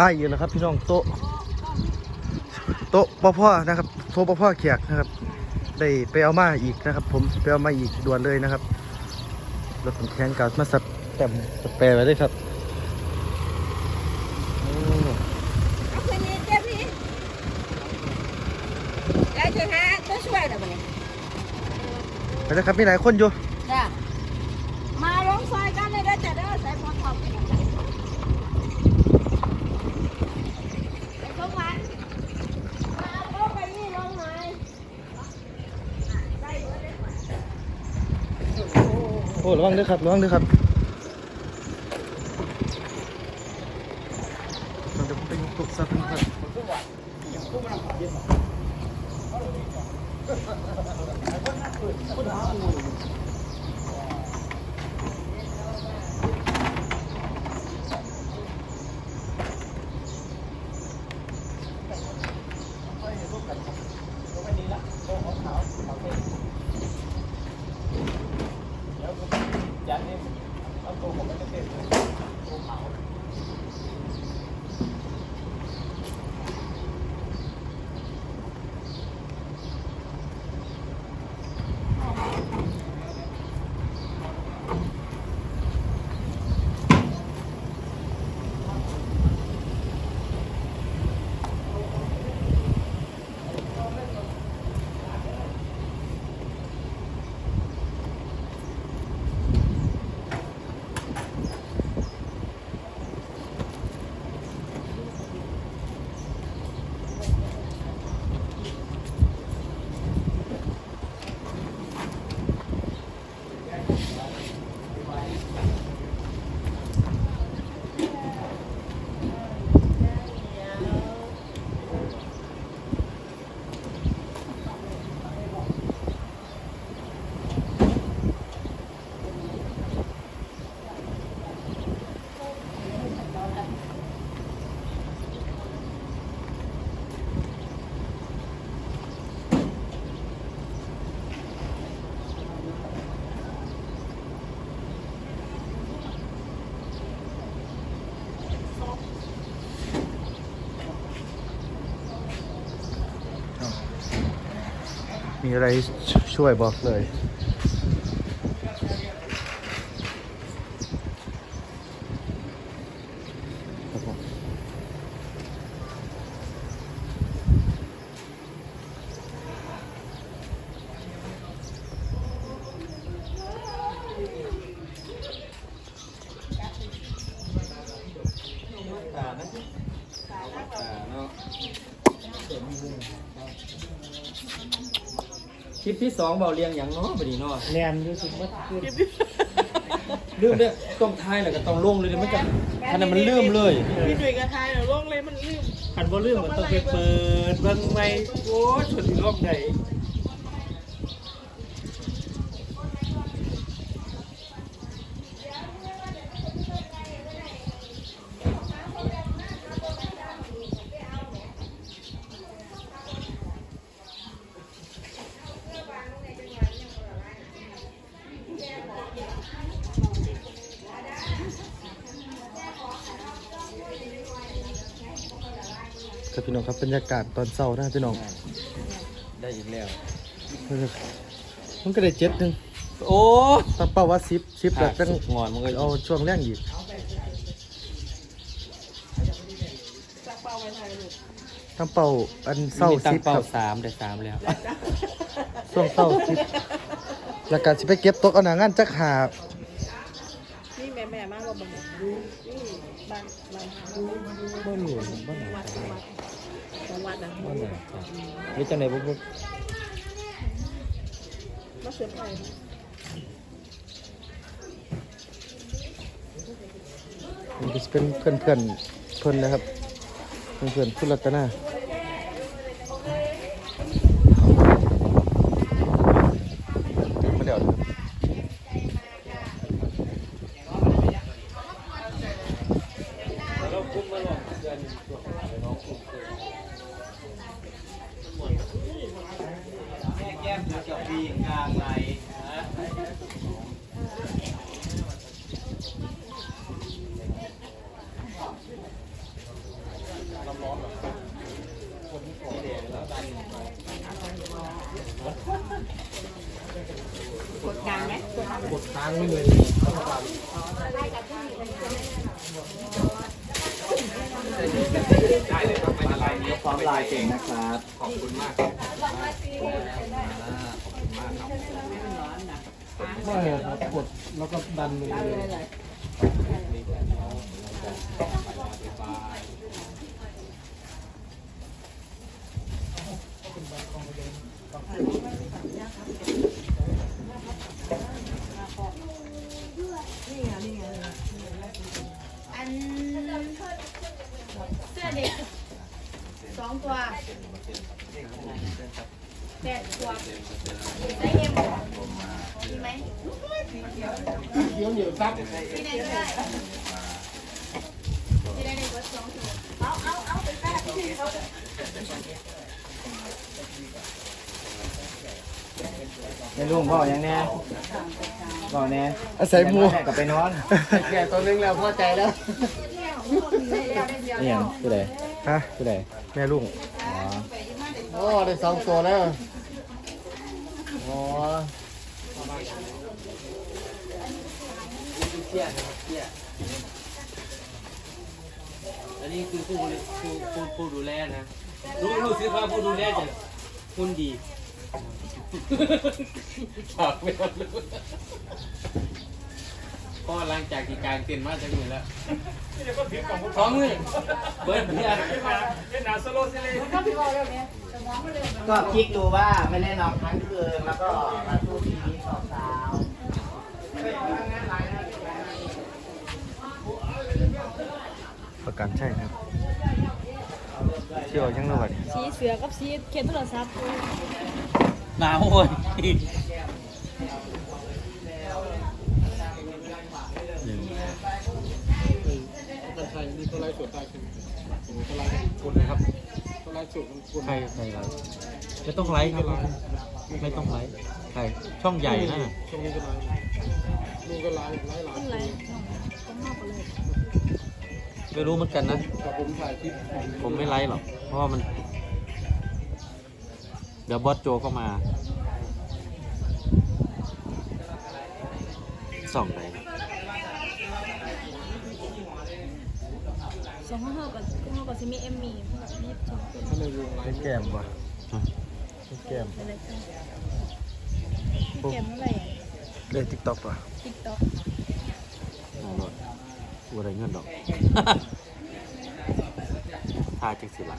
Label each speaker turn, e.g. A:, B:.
A: ป้ายอยู่แล้วครับ พี่น้องโต๊ะโต๊ะพ่อพ่อนะครับโต๊ะพ่อพ่อเขียกนะครับ ได้ไปเอามาอีกนะครับ ผมไปเอามาอีกด่วนเลยนะครับรถผมแข็งกับมาสับแต้มสแปรไว้ด้วยครับโอ้
B: เอาคืนนี้เจ้าพี่ยายจะหาตัวช่วยหน่อยบ่เนี่ย
A: ไปแล้วครับมีหลายคนอยู่
B: จ้ะมาลงซอยกันเลยเด้อจ้ะเด้อใส่หมวกขอบไปกันจ้ะไอ้สมหวังมาเอาโต๊ะไปนี่ลงหน่อยได้อยู่เลย
A: โอ้ระวังด้วยครับระวังด้วยครับเดี๋ยวผมไปยกโต๊ะซับครับ มีอะไรช่วยบอกเลยครับ คลิปที่สองเบาเรียงอย่างเนาะบดีเนาะ
C: แนนรู้สึกว่าขึ้น
A: ลืมเนี่ยต้องทายแล้วก็ต้องลงเลยเดี๋ยวมันจะขนาดมันลืมเลย
D: พี่ดุยกระทายแล้วลงเลยมันลืม
C: ขันบ่ลืมมันต้องไปเปิดเบิ่งใหม่โอ้ชนลงไหน
A: ครับพี่น้องครับบรรยากาศตอนเช้านะพี่น้อง
C: ได้อีกแล้ว
A: มันก็ได้เจ็ดหนึ่ง
C: โอ้
A: ตั้งเป้าว่าสิบสิบแล้วตั้ง
C: งอนมันก็
A: เอาช่วงแรกอีก
D: สักเป้าไว้ไทยลูก
A: ตั้งเป้าอันเศร้า
C: ตั้
A: สิ
C: ง
A: บ
C: เป้า
A: ครับ
C: สามได้สามแล้ว
A: ช่วงเศร้าสิบแล้วก็สิไปเก็บตกเอาหนังงานจักหา
D: นี่แม่แม่มากกว่าบังนี่บ้านบ้าน
C: บ่หลวงบ่หนา
D: วัดวัด ของวัดนะ
C: บ่หนาหรือจังไหนบุ๊บ่
D: มาเสือไผ่
A: มันก็จะเป็นเพื่อนเพื่อนเพื่อนนะครับ เพื่อนเพื่อนคุณรัตนามาเดี๋ยวนะครับ
C: แก้มเจ้าปีกลางไหล กดค้างไม่เลย
B: พร้อมลายเก่งนะครับ
C: ขอบคุณมาก
E: ไม่ครับกดแล้วก็ดันมือเลย
F: อันเสื้อเด็ก สองตัวแปดตัวได้เอ็มมีไหม
E: เดี๋ยวเหนียวซับ
F: ที่ไหนก็ได้ที่ไหนในวัดสองตัวเอาเอาเอาไปแปดที่เขา
B: ไม่ลุงพ่อยังแน่พ่อแน่
A: อาศัยหมู
B: แม่กลับไปนอน
E: แก่ตัวนึงแล้วพอใจแล้ว
B: นี่ยังผู้ใด
A: ฮะ
B: ผู้ใด
A: แม่ลุง
B: อ๋อ
E: โอ้ได้สองตัวแล้วอ๋อ
C: อันนี้คือผู้บริผู้ผู้ผู้ดูแลนะรู้รู้สิว่าผู้ดูแลจะคุณดีฝากไม่ทั นรู้ก็หลังจากที่กลางเต็นท์มาจากมือแล้วสองมือเบิร์ดเนี่ย
B: ก็คลิกดูว่าไม่เล่นนอนทั้งคืนแล้วก็มาสู้ทีนี้สองสาว
A: ประกันใช่ครับเที่ยวยังระบาด
G: สีเสือกับสีเขียนโทรศัพท์
C: หนาวโอ้ย
E: กันชัยมีตัวไล่ สดได้ใช่ไหมตัวไล่กดนะครับตัวไล่สดมันกด
C: ใครใครครับไม่ต้องไลค์ครับ ไม่ต้องไลค์ใครช่องใหญ่นะ
E: ช่วงนี้ก็ไล่นี่ก็ไล่ไล่หลาย
G: ต้นไรต้องมากกว่าเลย
C: ไม่รู้เหมือนกันนะ
E: ผมถ่ายคลิป
C: ผมไม่ไลค์หรอกเพราะว่ามัน เดี๋ยวบอสโจเข้ามาส่องไห
G: สองห้าห้ากับก็ห้ากับซีมีเอ็มมียี่สิบสองตัว
E: ถ้าในวงไล่
A: แก้มวะแก้ม
G: อะไรกันเก็บเมื่อไหร่
A: เล่นติ๊กต็อกป่ะ
G: ติ๊กต็อก
C: เอาหลดกูอะไรเงินดอก ทาจังสิละ